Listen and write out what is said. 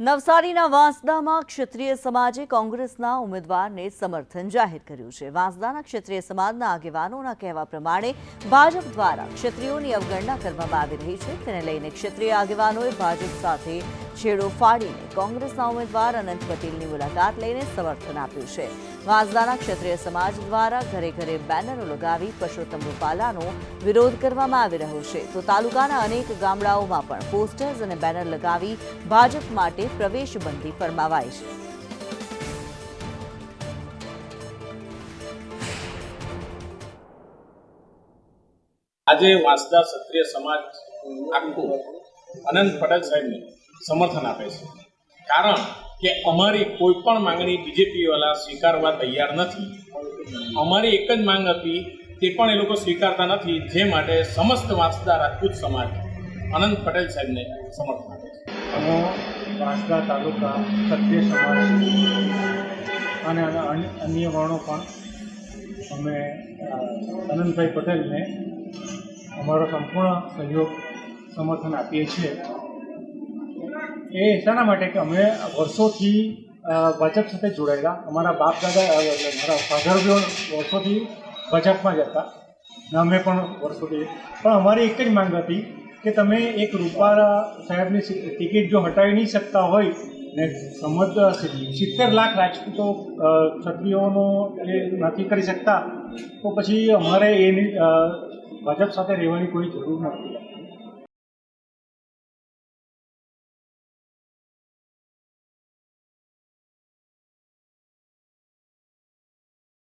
નવસારીના વાંસદામાં ક્ષત્રિય સમાજે કોંગ્રેસના ઉમેદવારને સમર્થન જાહેર કર્યું છે. વાંસદાના ક્ષત્રિય સમાજના આગેવાનોના કહેવા પ્રમાણે ભાજપ દ્વારા ક્ષત્રિયોની અવગણના કરવામાં આવી રહી છે. તેને લઈને ક્ષત્રિય આગેવાનોએ ભાજપ સાથે છેડો ફાડીને કોંગ્રેસના ઉમેદવાર અનંત પટેલની મુલાકાત લઈને સમર્થન આપ્યું છે. વાંસદાના ક્ષત્રિય સમાજ દ્વારા ઘરે ઘરે બેનરો લગાવી પરસોત્તમ રૂપાલાનો વિરોધ કરવામાં આવી રહ્યો છે. તો તાલુકાના અનેક ગામડાઓમાં પણ પોસ્ટર્સ અને બેનર લગાવી ભાજપ માટે પ્રવેશબંધી ફરમાવાઈ છે. આજે વાંસદા ક્ષત્રિય સમાજ આખું અનંત પટેલ સાહેબને સમર્થન આપે છે. કારણ કે અમારી કોઈ પણ માંગણી બીજેપી વાળા સ્વીકારવા તૈયાર નથી. અમારી એક જ માંગ હતી તે પણ એ લોકો સ્વીકારતા નથી, જે માટે સમસ્ત વાંસદા રાજપૂત સમાજ અનંત પટેલ સાહેબને સમર્થન આપે છે. અમે વાંસદા તાલુકા ક્ષત્રિય સમાજ અને અન્ય- વર્ણો પણ અમે અનંતભાઈ પટેલને અમારો સંપૂર્ણ સહયોગ, સમર્થન આપીએ છીએ. એ શાના માટે કે અમે વર્ષોથી ભાજપ સાથે જોડાયેલા. અમારા બાપ દાદા મારા ફાધર વર્ષોથી ભાજપમાં જ હતા. અમે પણ વર્ષોથી. પણ અમારી એક જ માંગ હતી કે તમે એક રૂપાલા સાહેબની ટિકિટ જો હટાવી નહીં શકતા હોય, ને સમજ સિત્તેર લાખ રાજપૂતો ક્ષત્રિયોનો એ નથી કરી શકતા, તો પછી અમારે એની ભાજપ સાથે રહેવાની કોઈ જરૂર નથી